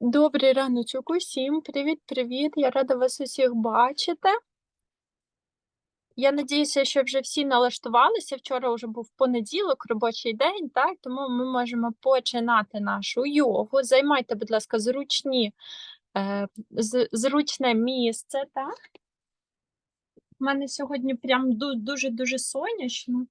Добрий раночок усім. Привіт-привіт. Я рада вас усіх бачити. Я надіюся, що вже всі налаштувалися. Вчора вже був понеділок, робочий день, так? Тому ми можемо починати нашу йогу. Займайте, будь ласка, зручні, е, зручне місце, так? У мене сьогодні прям дуже-дуже сонячно.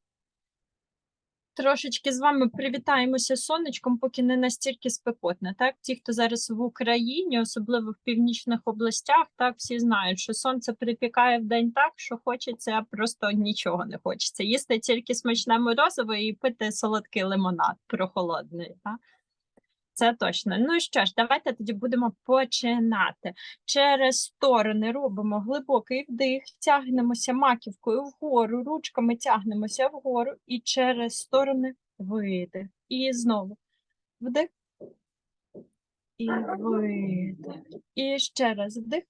Трошечки з вами привітаємося сонечком, поки не настільки спекотно. Так, ті, хто зараз в Україні, особливо в північних областях, так всі знають, що сонце припікає в день так, що хочеться просто нічого не хочеться. Їсти тільки смачне морозиво і пити солодкий лимонад прохолодний. Так? Це точно. Ну і що ж, давайте тоді будемо починати. Через сторони робимо глибокий вдих, тягнемося маківкою вгору, ручками тягнемося вгору і через сторони видих. І знову вдих і видих. І ще раз вдих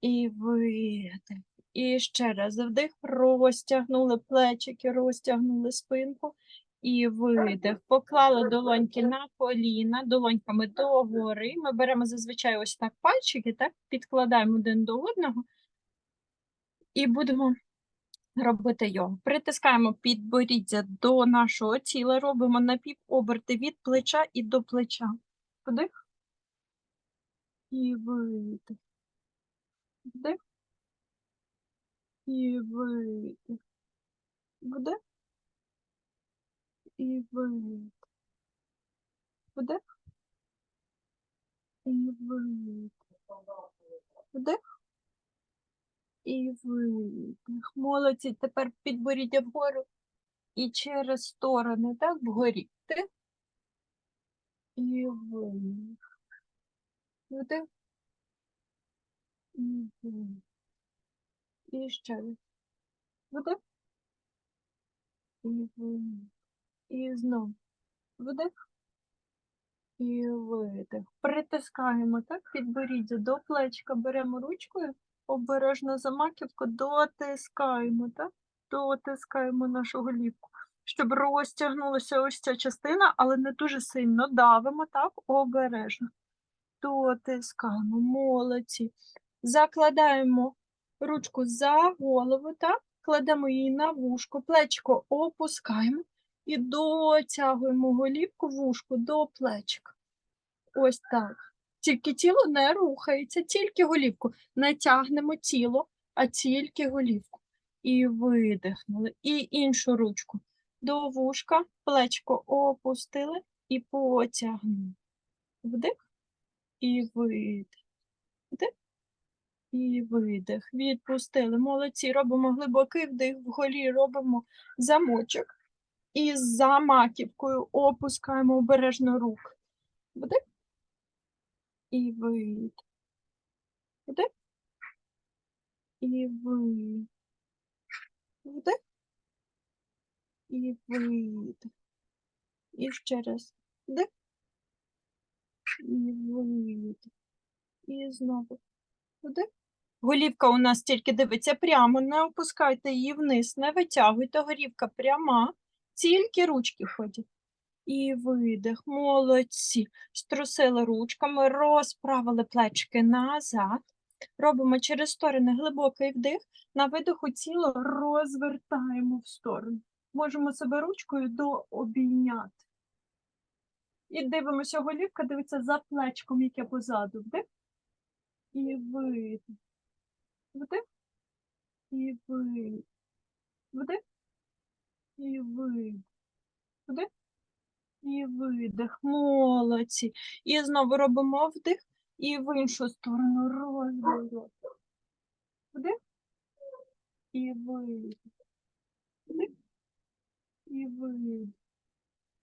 і видих. І ще раз вдих, розтягнули плечики, розтягнули спинку і видих. Поклали долоньки на коліна, долоньками догори. Ми беремо зазвичай ось так пальчики, так, підкладаємо один до одного і будемо робити його. Притискаємо підборіддя до нашого тіла, робимо напівоберти від плеча і до плеча. Вдих і видих. Вдих і видих. Вдих і видих. Вдих і видих. Вдих і видих. Молодці. Тепер підборіддя вгору і через сторони, так, вгорі. Вдих і видих. Вдих і видих. І ще раз. Вдих і видих. І знов. Вдих і видих. Притискаємо так підборіддя до плечка, беремо ручкою, обережно за маківку, дотискаємо, так? Дотискаємо нашу голівку, щоб розтягнулася ось ця частина, але не дуже сильно давимо, так, обережно. Дотискаємо, молодці. Закладаємо ручку за голову, так? Кладемо її на вушко, плечко опускаємо і дотягуємо голівку вушку до плечка. Ось так. Тільки тіло не рухається, тільки голівку. Не тягнемо тіло, а тільки голівку. І видихнули. І іншу ручку. До вушка, плечко опустили і потягнули. Вдих і видих. Вдих і видих. Відпустили. Молодці. Робимо глибокий вдих, вголі робимо замочок. І за маківкою опускаємо обережно руки. Вдих і видих. Вдих і видих. Вдих і видих. І ще раз. Вдих і видих. І знову. Вдих. Голівка у нас тільки дивиться прямо, не опускайте її вниз, не витягуйте, голівка пряма, тільки ручки ходять. І видих, молодці. Струсили ручками, розправили плечики назад. Робимо через сторони глибокий вдих. На видиху тіло розвертаємо в сторону. Можемо себе ручкою дообійняти. І дивимося, голівка дивиться за плечком, яке позаду. Вдих. І видих. Вдих. І видих. Вдих. І видих. Вдих. І видих. Молодці. І знову робимо вдих. І в іншу сторону розворот. Вдих. І видих. Вдих. І видих.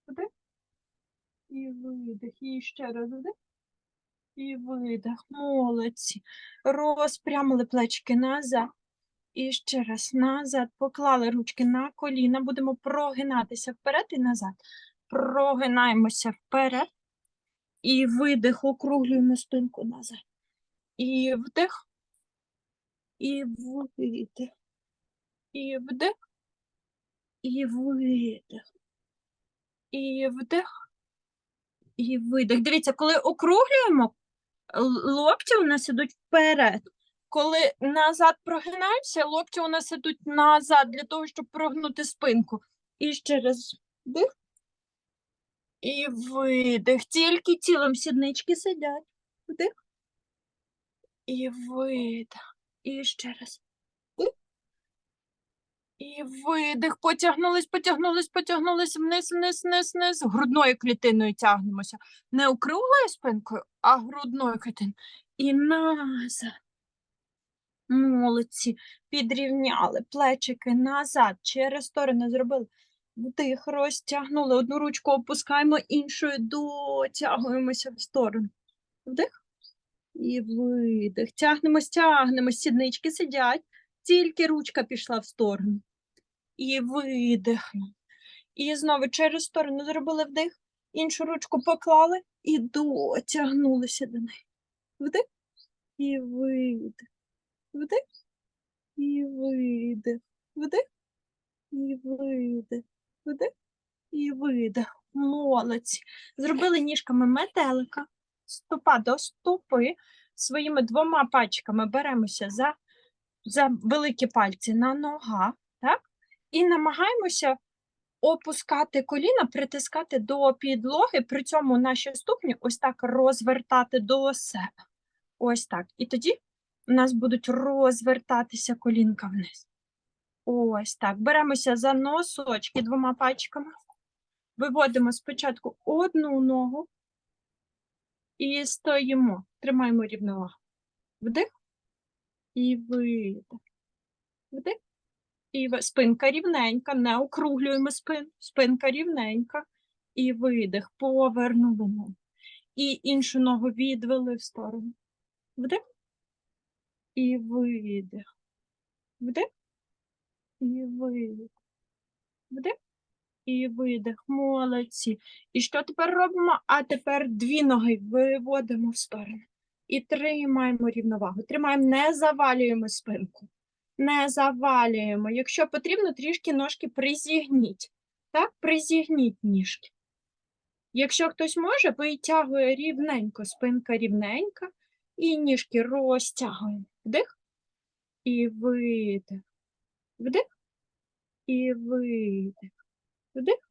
Вдих. І видих. І ще раз вдих. І видих. Молодці. Розпрямили плечики назад. І ще раз назад. Поклали ручки на коліна. Будемо прогинатися вперед і назад. Прогинаємося вперед. І видих, округлюємо спинку назад. І вдих. І видих. І вдих. І видих. І вдих. І видих. Дивіться, коли округлюємо, локті у нас ідуть вперед. Коли назад прогинаємося, локті у нас ідуть назад для того, щоб прогнути спинку. І ще раз вдих. І видих. Тільки тілом сіднички сидять. Вдих. І видих. І ще раз. І видих. Потягнулись, потягнулись, потягнулись вниз, вниз, вниз, вниз. Грудною клітиною тягнемося. Не округлою спинкою, а грудною клітиною. І назад. Молодці. Підрівняли плечики назад, через сторони зробили. Вдих, розтягнули. Одну ручку опускаємо, іншою дотягуємося в сторону. Вдих. І видих. Тягнемось, тягнемось. Сіднички сидять. Тільки ручка пішла в сторону. І видихнули. І знову через сторону зробили вдих. Іншу ручку поклали і дотягнулися до неї. Вдих. І видих. Вдих. І видих. Вдих. І видих. Вдих. І видих. Молодці. Зробили ніжками метелика. Стопа до стопи. Своїми двома пальчиками беремося за, за великі пальці на нога. Так? І намагаємося опускати коліна, притискати до підлоги, при цьому наші ступні ось так розвертати до себе. Ось так. І тоді у нас будуть розвертатися колінка вниз. Ось так. Беремося за носочки двома пальчиками. Виводимо спочатку одну ногу і стоїмо. Тримаємо рівновагу. Вдих і видих. Вдих. І спинка рівненька, не округлюємо спину. Спинка рівненька. І видих. Повернули ногу. І іншу ногу відвели в сторону. Вдих. І видих. Вдих. І видих. Вдих. І видих. Молодці. І що тепер робимо? А тепер дві ноги виводимо в сторону. І тримаємо рівновагу. Тримаємо, не завалюємо спинку. Не завалюємо. Якщо потрібно, трішки ножки призігніть. Так, призігніть ніжки. Якщо хтось може, витягує рівненько, спинка рівненька, і ніжки розтягуємо. Вдих і видих. Вдих і видих. Вдих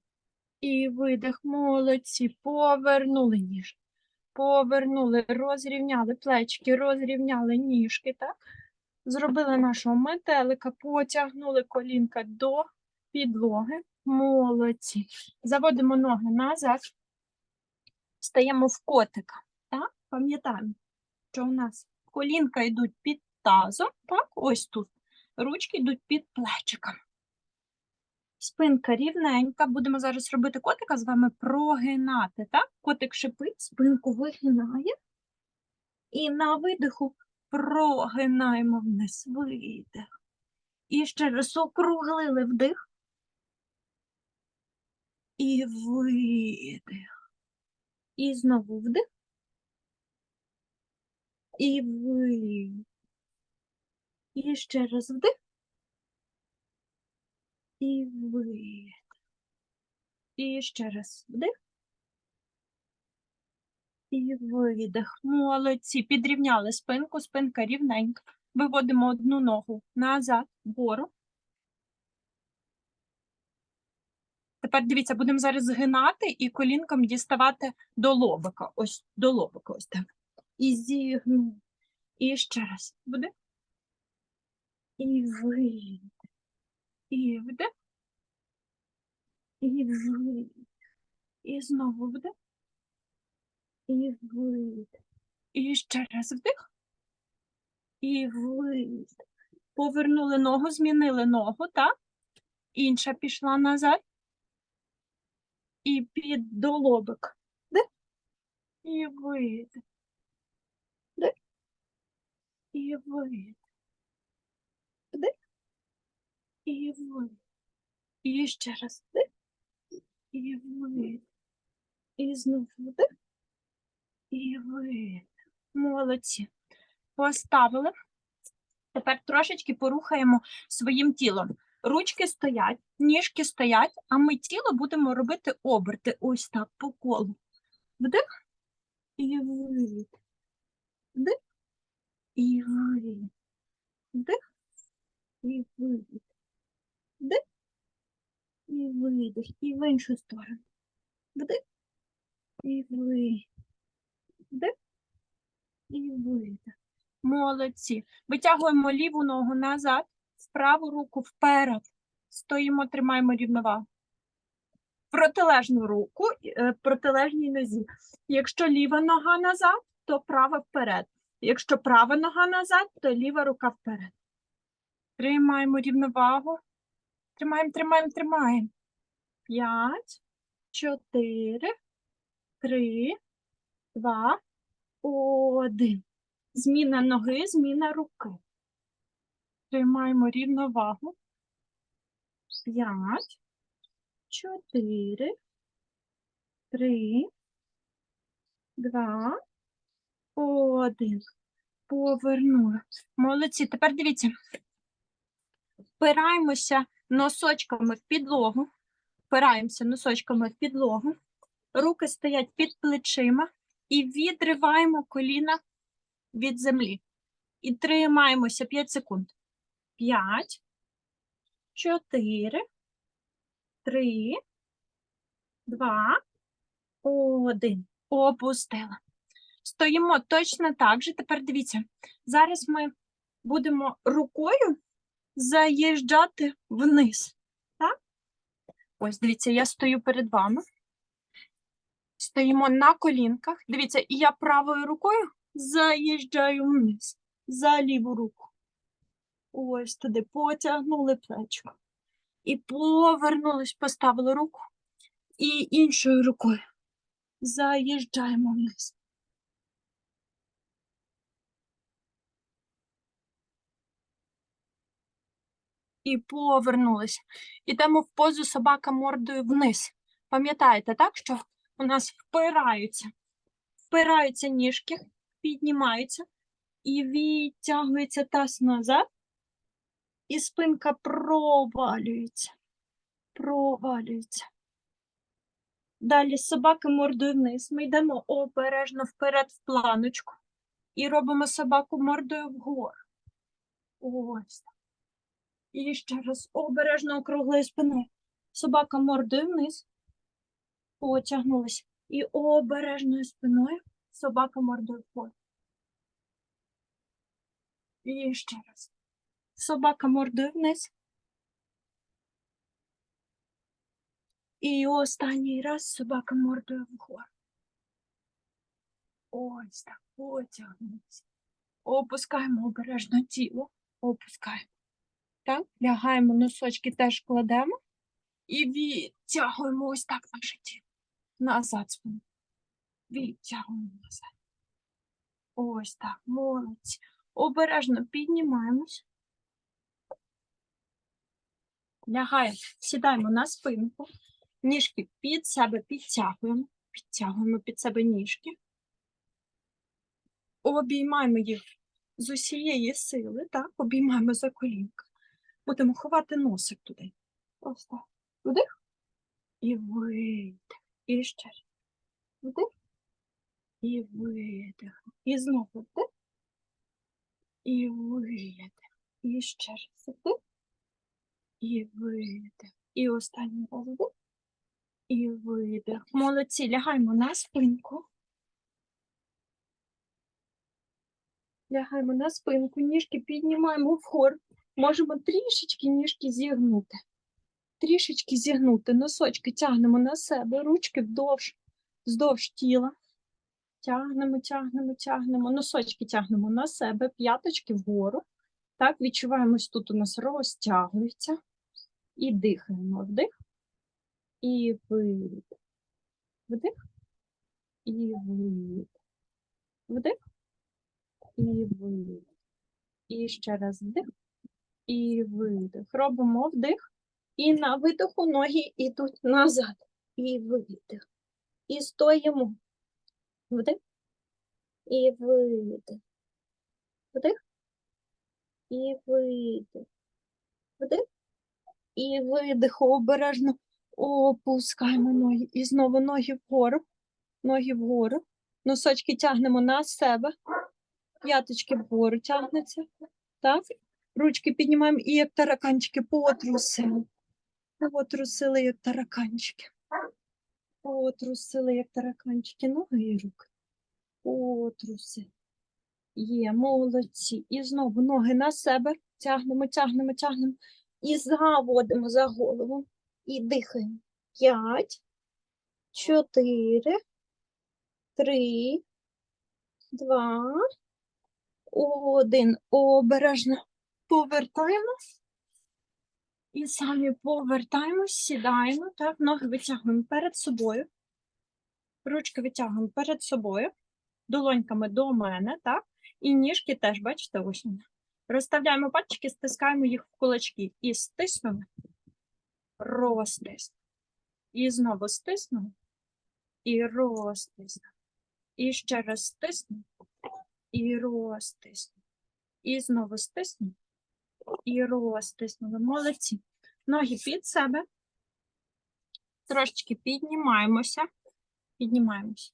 і видих. Молодці. Повернули ніжки. Повернули, розрівняли плечки, розрівняли ніжки, так? Зробили нашого метелика, потягнули колінка до підлоги. Молодці. Заводимо ноги назад. Стаємо в котика. Пам'ятаємо, що у нас колінка йдуть під тазом, так? Ось тут. Ручки йдуть під плечиками. Спинка рівненька. Будемо зараз робити котика з вами прогинати. Так? Котик шипить, спинку вигинає. І на видиху прогинаємо вниз. Видих. І ще раз округлили вдих. І видих. І знову вдих. І видих. І ще раз вдих. І видих. І ще раз вдих. І видих. Молодці. Підрівняли спинку, спинка рівненька. Виводимо одну ногу назад, вгору. Тепер дивіться, будемо зараз згинати і колінком діставати до лобика. Ось до лобика. Ось так. І зігну. І ще раз. Буде. І вийде. І вде. І вийде. І знову вде. І вийде. І ще раз вдих. І вийде. Повернули ногу, змінили ногу, так? Інша пішла назад. І під долобик. Де? І вийде. І вийде. Де? І вийде. І ще раз. Де? І вийде. І знову де? І вийде. Молодці. Поставили. Тепер трошечки порухаємо своїм тілом. Ручки стоять, ніжки стоять, а ми тіло будемо робити оберти ось так по колу. Вдих і видих. Вдих і видих. Вдих і видих. Вдих і видих. І в іншу сторону. Вдих і видих. Вдих і видих. Молодці. Витягуємо ліву ногу назад, праву руку вперед. Стоїмо, тримаємо рівновагу. Протилежну руку, е, протилежній нозі. Якщо ліва нога назад, то права вперед. Якщо права нога назад, то ліва рука вперед. Тримаємо рівновагу. Тримаємо, тримаємо, тримаємо. П'ять, чотири, три, два, один. Зміна ноги, зміна руки. Тримаємо рівновагу. П'ять, чотири, три, два, один. Повернули. Молодці. Тепер дивіться. Впираємося носочками в підлогу. Впираємося носочками в підлогу. Руки стоять під плечима і відриваємо коліна від землі. І тримаємося 5 секунд. 5, 4, 3, 2, 1. Опустила. Стоїмо точно так же. Тепер дивіться. Зараз ми будемо рукою заїжджати вниз. Так? Ось, дивіться, я стою перед вами. Стоїмо на колінках. Дивіться, і я правою рукою заїжджаю вниз за ліву руку. Ось туди потягнули плечко. І повернулись, поставили руку. І іншою рукою заїжджаємо вниз. І повернулись. Ідемо в позу собака мордою вниз. Пам'ятаєте, так, що у нас впираються, впираються ніжки, піднімаються і відтягується таз назад, і спинка провалюється, провалюється. Далі собака мордою вниз. Ми йдемо обережно вперед в планочку і робимо собаку мордою вгору. Ось. так. І ще раз обережно округлою спиною. Собака мордою вниз. Потягнулась. І обережною спиною собака мордою вгору. І ще раз. Собака мордою вниз. І останній раз собака мордою вгору. Ось так, потягнемося. Опускаємо обережно тіло. Опускаємо. Так, лягаємо, носочки теж кладемо. І відтягуємо ось так наше тіло. Назад спину. Відтягуємо назад. Ось так, молодці. Обережно піднімаємось. Лягаємо, сідаємо на спинку, ніжки під себе підтягуємо, підтягуємо під себе ніжки, обіймаємо їх з усієї сили, так, обіймаємо за колінка. Будемо ховати носик туди. Так. Вдих і видих. І ще раз. Вдих і видих. І знову вдих і видих. І ще раз вдих і видих. І останній раз вдих і видих. Молодці, лягаємо на спинку. Лягаємо на спинку, ніжки піднімаємо вгору. Можемо трішечки ніжки зігнути. Трішечки зігнути. Носочки тягнемо на себе, ручки вдовж, вздовж тіла. Тягнемо, тягнемо, тягнемо. Носочки тягнемо на себе, п'яточки вгору. Так, відчуваємось, тут у нас розтягується. І дихаємо. Вдих. І видих. Вдих. І видих. Вдих. І видих. І ще раз вдих. І видих. Робимо вдих. І на видиху ноги йдуть назад. І видих. І стоїмо. Вдих. І видих. Вдих. І видих. Вдих. І видих. Обережно опускаємо ноги. І знову ноги вгору. Ноги вгору. Носочки тягнемо на себе. П'яточки вгору тягнуться. Так. Ручки піднімаємо і як тараканчики потрусили. Потрусили, як тараканчики. Потрусили, як тараканчики. Ноги і руки. Потруси. Є, молодці. І знову ноги на себе. Тягнемо, тягнемо, тягнемо. І заводимо за голову. І дихаємо. П'ять, чотири, три, два, один. Обережно повертаємо. І самі повертаємось, сідаємо, так, ноги витягуємо перед собою. Ручки витягуємо перед собою, долоньками до мене, так? І ніжки теж, бачите, ось. Розставляємо пальчики, стискаємо їх в кулачки. І стиснули, розтиснули. І знову стиснули, і розтиснули. І ще раз стиснули, і розтиснули. І знову стиснули, і розтиснули. Молодці. Ноги під себе. Трошечки піднімаємося. Піднімаємося.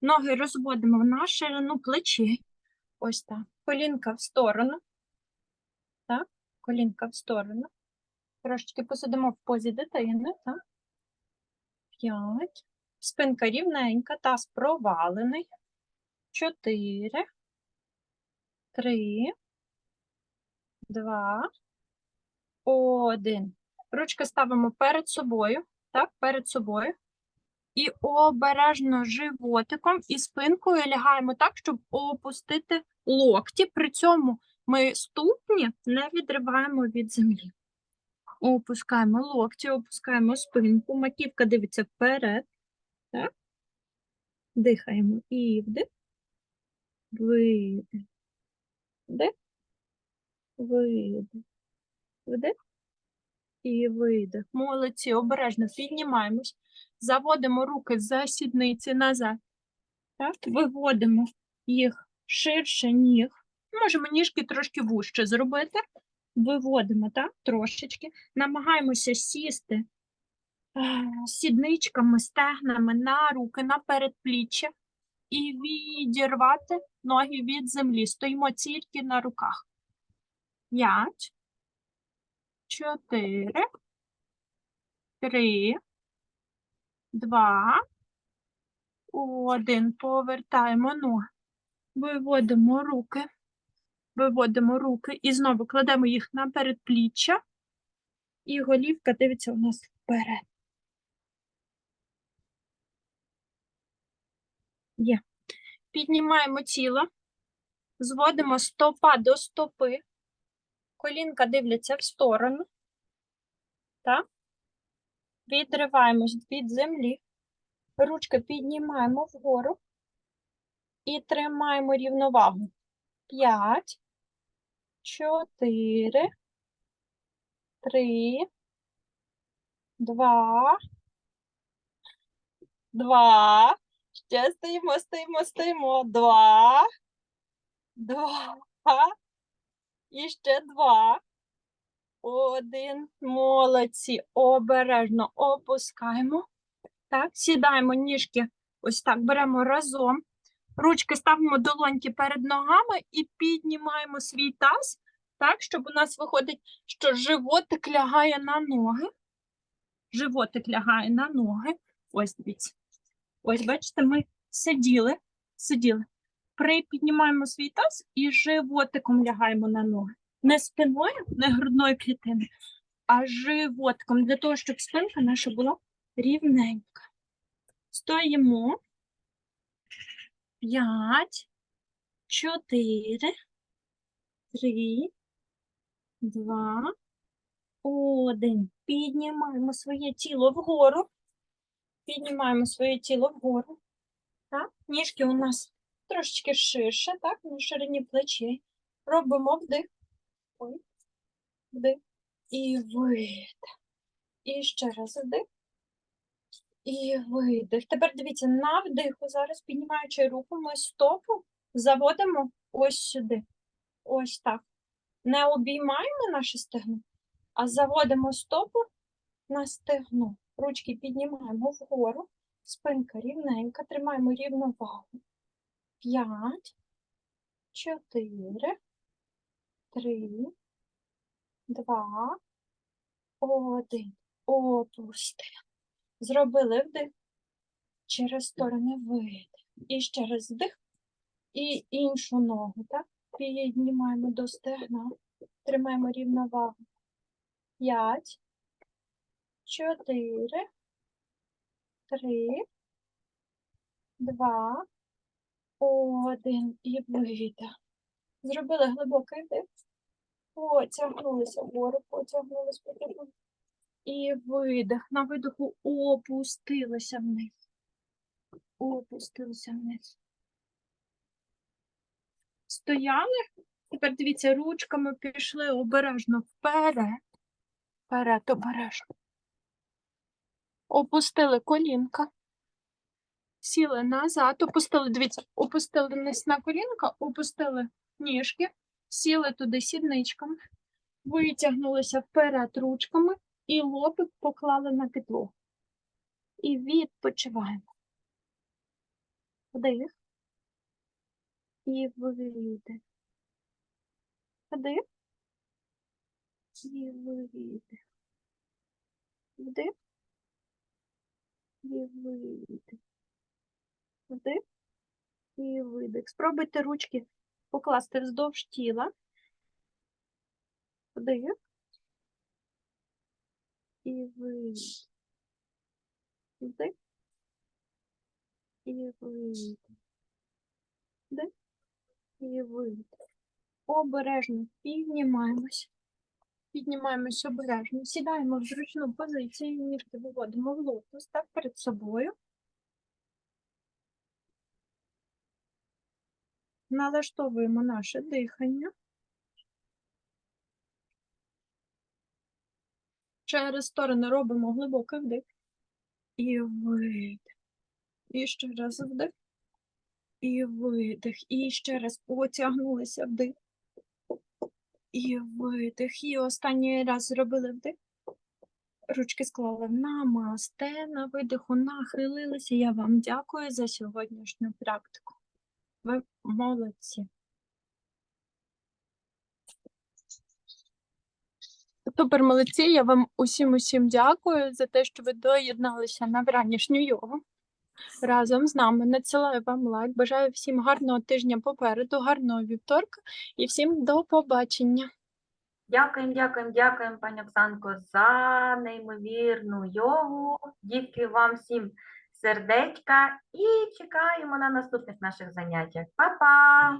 Ноги розводимо на ширину плечі. Ось так. Колінка в сторону. Так, колінка в сторону. Трошечки посидимо в позі дитини. Так. П'ять. Спинка рівненька, таз провалений. Чотири. Три. Два. Один. Ручки ставимо перед собою. Так, перед собою. І обережно животиком і спинкою лягаємо так, щоб опустити локті. При цьому ми ступні не відриваємо від землі. Опускаємо локті, опускаємо спинку, маківка дивиться вперед. Так? Дихаємо. І вдих. Видих. Вдих. Видих. Вдих. І видих. Молодці, обережно піднімаємось. Заводимо руки за сідниці назад. Так? Виводимо їх ширше ніг. Можемо ніжки трошки вужче зробити. Виводимо так, трошечки. Намагаємося сісти сідничками, стегнами на руки, на передпліччя і відірвати ноги від землі. Стоїмо тільки на руках. П'ять, чотири, три, два, один. Повертаємо ноги. Виводимо руки. Виводимо руки і знову кладемо їх на передпліччя. І голівка дивиться у нас вперед. Є. Піднімаємо тіло, зводимо стопа до стопи, колінка дивляться в сторону. Так? Відриваємось від землі, ручки піднімаємо вгору і тримаємо рівновагу. П'ять, чотири, три, два, два. Ще стоїмо, стоїмо, стоїмо. Два, два. І ще два. Один. Молодці. Обережно опускаємо. Так, сідаємо ніжки. Ось так беремо разом. Ручки ставимо долоньки перед ногами і піднімаємо свій таз, так, щоб у нас виходить, що животик лягає на ноги. Животик лягає на ноги. Ось дивіться. Ось, бачите, ми сиділи, сиділи. Припіднімаємо свій таз і животиком лягаємо на ноги. Не спиною, не грудною клітиною, а животиком, для того, щоб спинка наша була рівненька. Стоїмо. П'ять, чотири, три, два, один. Піднімаємо своє тіло вгору. Піднімаємо своє тіло вгору. Так? Ніжки у нас трошечки ширше, так, на ширині плечей. Робимо вдих, ой, вдих, і видих. І ще раз вдих. І видих. Тепер дивіться, на вдиху, зараз піднімаючи руку, ми стопу заводимо ось сюди. Ось так. Не обіймаємо наше стегно, а заводимо стопу на стегно. Ручки піднімаємо вгору, спинка рівненька, тримаємо рівну вагу. 5, 4, 3, 2, 1. Опусти. Зробили вдих. Через сторони видих. І ще раз вдих. І іншу ногу. так? Піднімаємо до стегна. Тримаємо рівновагу. 5, 4, 3, 2, один. І видих. Зробили глибокий вдих. Потягнулися вгору, потягнулися, потягнулися. І видих. На видиху опустилися вниз. Опустилися вниз. Стояли. Тепер дивіться, ручками пішли обережно вперед. Вперед, обережно. Опустили колінка. Сіли назад, опустили, дивіться, опустили низ на колінка, опустили ніжки, сіли туди сідничками, витягнулися вперед ручками і лобик поклали на підлогу. І відпочиваємо. Вдих. І видих. Вдих. І видих. Вдих. І видих. Вдих. І видих. Спробуйте ручки покласти вздовж тіла. Вдих. І видих. Вдих. І видих. Вдих. І видих. Обережно піднімаємось. Піднімаємось обережно. Сідаємо в зручну позицію, ніжки виводимо в лотос, так перед собою. Налаштовуємо наше дихання. Через сторони робимо глибокий вдих. І видих. І ще раз вдих. І видих. І ще раз потягнулися вдих. І видих. І останній раз зробили вдих. Ручки склали намасте, на видиху нахилилися. Я вам дякую за сьогоднішню практику. Ви молодці. Супер молодці. Я вам усім усім дякую за те, що ви доєдналися на вранішню йогу. Разом з нами надсилаю вам лайк. Бажаю всім гарного тижня попереду, гарного вівторка і всім до побачення. Дякуємо, дякуємо, дякуємо, пані Оксанко, за неймовірну йогу. Дітки, вам всім сердечка і чекаємо на наступних наших заняттях. Па-па!